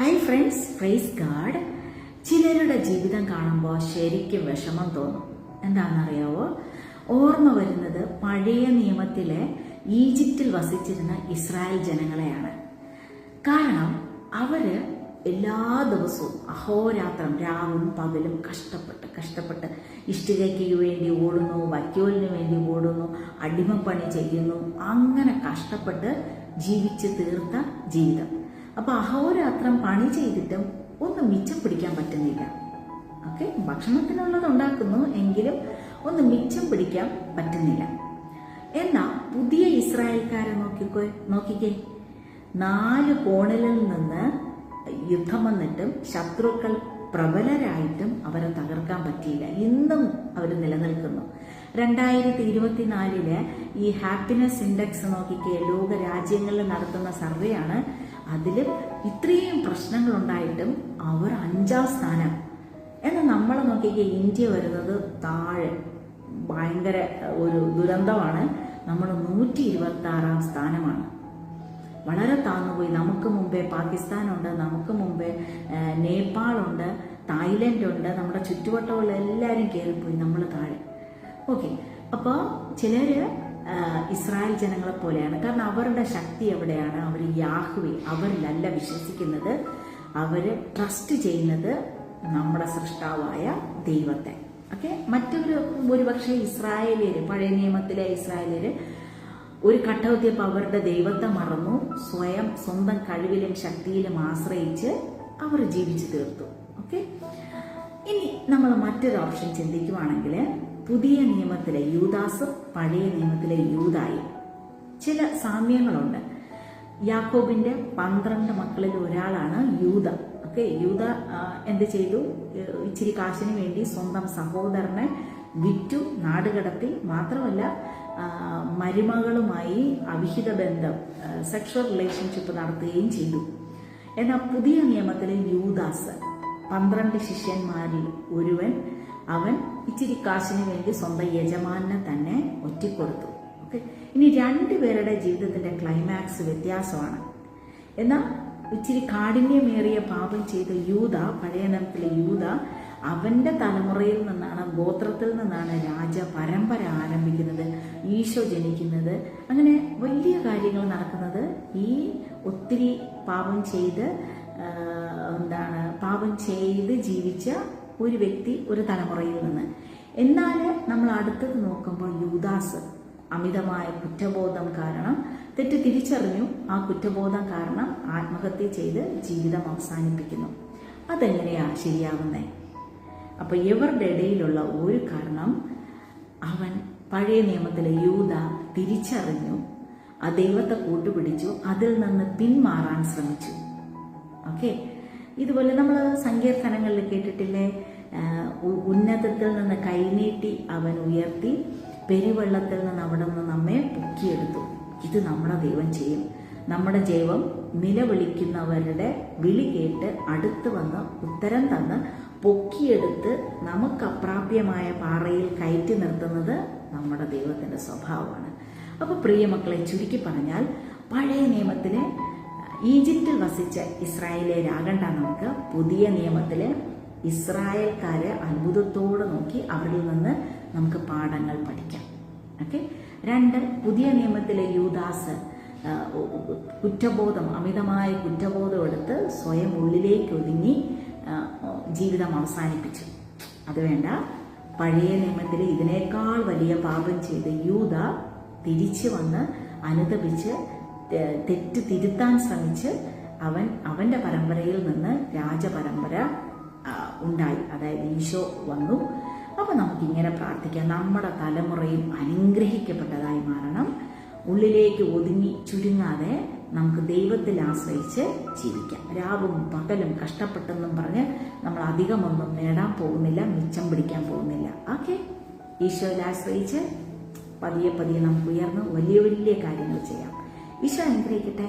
Hi friends praise God ചിലരുടെ ജീവിതം കാണുമ്പോൾ ശരിക്കും വിഷമം തോന്നും. എന്താണെന്നറിയാവോ? ഓർമ്മ വരുന്നത് പഴയ നിയമത്തിലെ ഈജിപ്തിൽ വസിച്ചിരുന്ന ഇസ്രായേൽ ജനങ്ങളെയാണ്. കാരണം അവർ എല്ലാ ദിവസവും അഹോരാത്രം രാവും പകലും കഷ്ടപ്പെട്ട് കഷ്ടപ്പെട്ട് ഇഷ്ടികയ്ക്ക് വേണ്ടി ഓടുന്നു വൈക്കോലിന് വേണ്ടി ഓടുന്നു അടിമപ്പണി ചെയ്യുന്നു. അങ്ങനെ കഷ്ടപ്പെട്ട് ജീവിച്ച് തീർത്ത ജീവിതം. അപ്പൊ അഹോരാത്രം പണി ചെയ്തിട്ടും ഒന്നും മിച്ചം പിടിക്കാൻ പറ്റുന്നില്ല. ഓക്കെ? ഭക്ഷണത്തിനുള്ളത് ഉണ്ടാക്കുന്നു എങ്കിലും ഒന്ന് മിച്ചം പിടിക്കാൻ പറ്റുന്നില്ല. എന്നാ പുതിയ ഇസ്രായേൽക്കാരെ നോക്കിക്കോ നോക്കിക്കേ. നാല് കോണിലിൽ നിന്ന് യുദ്ധം വന്നിട്ടും ശത്രുക്കൾ പ്രബലരായിട്ടും അവരെ തകർക്കാൻ പറ്റിയില്ല. ഇന്നും അവർ നിലനിൽക്കുന്നു. രണ്ടായിരത്തി ഇരുപത്തിനാലിൽ ഈ ഹാപ്പിനെസ് ഇൻഡെക്സ് നോക്കിക്കേ ലോക രാജ്യങ്ങളിൽ നടത്തുന്ന സർവേയാണ് അതിൽ ഇത്രയും പ്രശ്നങ്ങളുണ്ടായിട്ടും അവർ അഞ്ചാം സ്ഥാനം. എന്നാൽ നമ്മൾ നോക്കിക്കേ ഇന്ത്യ വരുന്നത് താഴെ. ഭയങ്കര ഒരു ദുരന്തമാണ്. നമ്മൾ നൂറ്റി ഇരുപത്തി ആറാം സ്ഥാനമാണ്. വളരെ താന്നുപോയി. നമുക്ക് മുമ്പേ പാകിസ്ഥാനുണ്ട് നമുക്ക് മുമ്പേ നേപ്പാളുണ്ട് തായ്ലൻഡ് ഉണ്ട് നമ്മുടെ ചുറ്റുവട്ടമുള്ള എല്ലാവരും കയറിപ്പോയി നമ്മൾ താഴെ. ഓക്കെ. അപ്പോൾ ചിലർ ഇസ്രായേൽ ജനങ്ങളെ പോലെയാണ്. കാരണം അവരുടെ ശക്തി എവിടെയാണ്? അവർ യാഹുവെ അവരിലല്ല വിശ്വസിക്കുന്നത്. അവർ ട്രസ്റ്റ് ചെയ്യുന്നത് നമ്മുടെ സൃഷ്ടാവായ ദൈവത്തെ. ഓക്കെ മറ്റൊരു ഒരുപക്ഷെ ഇസ്രായേലിയർ പഴയ നിയമത്തിലെ ഇസ്രായേലിയർ ഒരു ഘട്ടമെത്തിയപ്പോൾ അവരുടെ ദൈവത്തെ മറന്നു സ്വയം സ്വന്തം കഴിവിലും ശക്തിയിലും ആശ്രയിച്ച് അവർ ജീവിച്ചു തീർത്തു. ഓക്കെ ഇനി നമ്മൾ മറ്റൊരു ഓപ്ഷൻ ചിന്തിക്കുവാണെങ്കിൽ പുതിയ നിയമത്തിലെ യൂദാസും പഴയ നിയമത്തിലെ യൂതായി. ചില സാമ്യങ്ങളുണ്ട്. യാക്കോബിന്റെ പന്ത്രണ്ട് മക്കളിൽ ഒരാളാണ് യൂത. ഓക്കെ യൂത എന്ത് ചെയ്തു? ഇച്ചിരി കാശിന് വേണ്ടി സ്വന്തം സഹോദരനെ വിറ്റു നാടുകടത്തി മാത്രമല്ല മരുമകളുമായി അവിഹിത ബന്ധം സെക്ഷൽ റിലേഷൻഷിപ്പ് നടത്തുകയും ചെയ്തു. എന്നാൽ പുതിയ നിയമത്തിലെ യൂദാസ് പന്ത്രണ്ട് ശിഷ്യന്മാരിൽ ഒരുവൻ അവൻ ഇച്ചിരി കാശിന് വേണ്ടി സ്വന്തം യജമാനെ തന്നെ ഒറ്റിക്കൊടുത്തു. ഓക്കെ ഇനി രണ്ടുപേരുടെ ജീവിതത്തിന്റെ ക്ലൈമാക്സ് വ്യത്യാസമാണ്. എന്നാൽ ഇച്ചിരി കാഠിന്യമേറിയ പാപം ചെയ്ത യൂത പഴയ നിയമത്തിലെ യൂത അവന്റെ തലമുറയിൽ നിന്നാണ് ഗോത്രത്തിൽ നിന്നാണ് രാജ പരമ്പര ആരംഭിക്കുന്നത് ഈശോ ജനിക്കുന്നത്. അങ്ങനെ വലിയ കാര്യങ്ങൾ നടക്കുന്നത് ഈ ഒത്തിരി പാപം ചെയ്ത് എന്താണ് പാപം ചെയ്ത് ജീവിച്ച ഒരു വ്യക്തി ഒരു തലമുറയിൽ നിന്ന്. എന്നാൽ നമ്മൾ അടുത്തത് നോക്കുമ്പോൾ യൂദാസ് അമിതമായ കുറ്റബോധം കാരണം തെറ്റ് തിരിച്ചറിഞ്ഞു. ആ കുറ്റബോധം കാരണം ആത്മഹത്യ ചെയ്ത് ജീവിതം അവസാനിപ്പിക്കുന്നു. അതെങ്ങനെയാ ശരിയാവുന്നേ? അപ്പൊ ഇവരുടെ ഇടയിലുള്ള ഒരു കാരണം അവൻ പഴയ നിയമത്തിലെ യൂത തിരിച്ചറിഞ്ഞു ആ ദൈവത്തെ കൂട്ടുപിടിച്ചു അതിൽ നിന്ന് പിന്മാറാൻ ശ്രമിച്ചു. ഓക്കെ? ഇതുപോലെ നമ്മൾ സങ്കീർത്തനങ്ങളിൽ കേട്ടിട്ടില്ലേ? ഉന്നതത്തിൽ നിന്ന് കൈനീട്ടി അവൻ ഉയർത്തി പെരുവെള്ളത്തിൽ നിന്ന് അവിടെ നിന്ന് നമ്മെ പൊക്കിയെടുത്തു. ഇത് നമ്മുടെ ദൈവം ചെയ്യും. നമ്മുടെ ദൈവം നിലവിളിക്കുന്നവരുടെ വിളി കേട്ട് അടുത്ത് വന്ന് ഉത്തരം തന്ന് പൊക്കിയെടുത്ത് നമുക്ക് അപ്രാപ്യമായ പാറയിൽ കയറ്റി നിർത്തുന്നത് നമ്മുടെ ദൈവത്തിന്റെ സ്വഭാവമാണ്. അപ്പോൾ പ്രിയ മക്കളെ ചുരുക്കി പറഞ്ഞാൽ പഴയ നിയമത്തിലെ ഈജിപ്തിൽ വസിച്ച ഇസ്രായേലിയരാകണ്ട നമുക്ക് പുതിയ നിയമത്തിൽ ഇസ്രായേൽക്കാരെ അത്ഭുതത്തോടെ നോക്കി അവരിൽ നിന്ന് നമുക്ക് പാഠങ്ങൾ പഠിക്കാം. ഓക്കെ? രണ്ട് പുതിയ നിയമത്തിലെ യൂദാസ് കുറ്റബോധം അമിതമായ കുറ്റബോധം എടുത്ത് സ്വയം ഉള്ളിലേക്ക് ഒതുങ്ങി ജീവിതം അവസാനിപ്പിച്ചു. അത് വേണ്ട. പഴയ നിയമത്തിൽ ഇതിനേക്കാൾ വലിയ പാപം ചെയ്ത് യൂത തിരിച്ചു വന്ന് അനുതപിച്ച് തെ- തെറ്റ് തിരുത്താൻ ശ്രമിച്ച് അവൻ അവന്റെ പരമ്പരയിൽ നിന്ന് രാജപരമ്പര ഉണ്ടായി. അതായത് ഈശോ വന്നു. അപ്പോൾ നമുക്കിങ്ങനെ പ്രാർത്ഥിക്കാം. നമ്മുടെ തലമുറയും അനുഗ്രഹിക്കപ്പെട്ടതായി മാറണം. ഉള്ളിലേക്ക് ഒതുങ്ങി ചുരുങ്ങാതെ നമുക്ക് ദൈവത്തിൽ ആശ്രയിച്ച് ജീവിക്കാം. രാവും പകലും കഷ്ടപ്പെട്ടെന്നും പറഞ്ഞ് നമ്മൾ അധികമൊന്നും നേടാൻ പോകുന്നില്ല മിച്ചം പിടിക്കാൻ പോകുന്നില്ല. ഓക്കെ? ഈശോയിൽ ആശ്രയിച്ച് പതിയെ പതിയെ നമുക്ക് ഉയർന്ന് വലിയ വലിയ കാര്യങ്ങൾ ചെയ്യാം. ഈശോ അനുഗ്രഹിക്കട്ടെ.